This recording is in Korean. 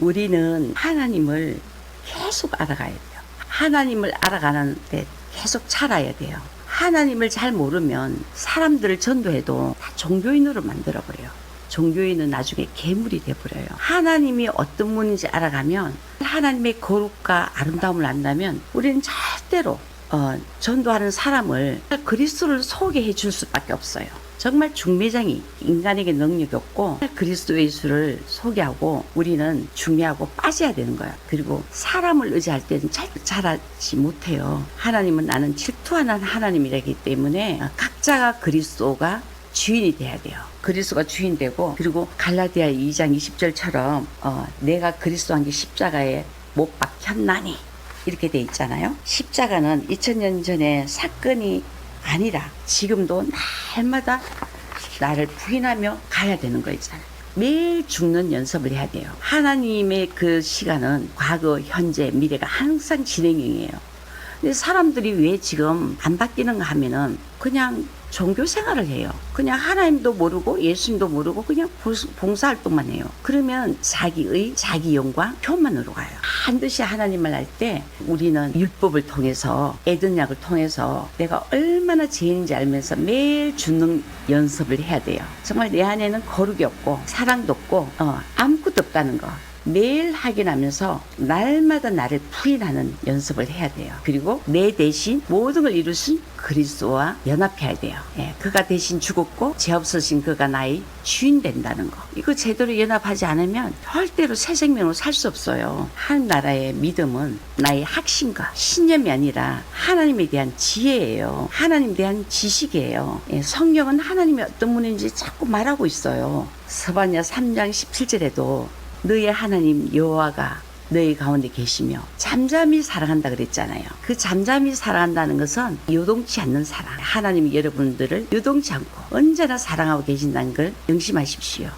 우리는 하나님을 계속 알아가야 돼요. 하나님을 알아가는데 계속 살아야 돼요. 하나님을 잘 모르면 사람들을 전도해도 다 종교인으로 만들어버려요. 종교인은 나중에 괴물이 돼버려요. 하나님이 어떤 분인지 알아가면 하나님의 거룩과 아름다움을 안다면 우리는 절대로 어, 전도하는 사람을 그리스도를 소개해 줄 수밖에 없어요. 정말 중매장이 인간에게 능력이 없고 그리스도 예수를 소개하고 우리는 중매하고 빠져야 되는 거야. 그리고 사람을 의지할 때는 절대 잘하지 못해요. 하나님은 나는 질투하는 하나님이라기 때문에 각자가 그리스도가 주인이 돼야 돼요. 그리스도가 주인 되고 그리고 갈라디아 2장 20절처럼 어, 내가 그리스도 한 게 십자가에 못 박혔나니 이렇게 돼 있잖아요. 십자가는 2000년 전에 사건이 아니라 지금도 날마다 나를 부인하며 가야 되는 거 있잖아요. 매일 죽는 연습을 해야 돼요. 하나님의 그 시간은 과거, 현재, 미래가 항상 진행형이에요. 사람들이 왜 지금 안 바뀌는가 하면은 그냥 종교 생활을 해요. 그냥 하나님도 모르고 예수님도 모르고 그냥 봉사활동만 해요. 그러면 자기의 자기 영광 표만으로 가요. 반드시 하나님을 알 때 우리는 율법을 통해서 에든약을 통해서 내가 얼마나 죄인지 알면서 매일 죽는 연습을 해야 돼요. 정말 내 안에는 거룩이 없고 사랑도 없고 어, 아무것도 없다는 거. 매일 확인하면서 날마다 나를 부인하는 연습을 해야 돼요. 그리고 내 대신 모든 걸 이루신 그리스도와 연합해야 돼요. 예, 그가 대신 죽었고 죄 없으신 그가 나의 주인 된다는 거. 이거 제대로 연합하지 않으면 절대로 새 생명으로 살 수 없어요. 한 나라의 믿음은 나의 학신과 신념이 아니라 하나님에 대한 지혜예요. 하나님에 대한 지식이에요. 예, 성경은 하나님이 어떤 분인지 자꾸 말하고 있어요. 서반야 3장 17절에도 너의 하나님 여호와가 너희 가운데 계시며 잠잠히 사랑한다 그랬잖아요. 그 잠잠히 사랑한다는 것은 요동치 않는 사랑. 하나님이 여러분들을 요동치 않고 언제나 사랑하고 계신다는 걸 명심하십시오.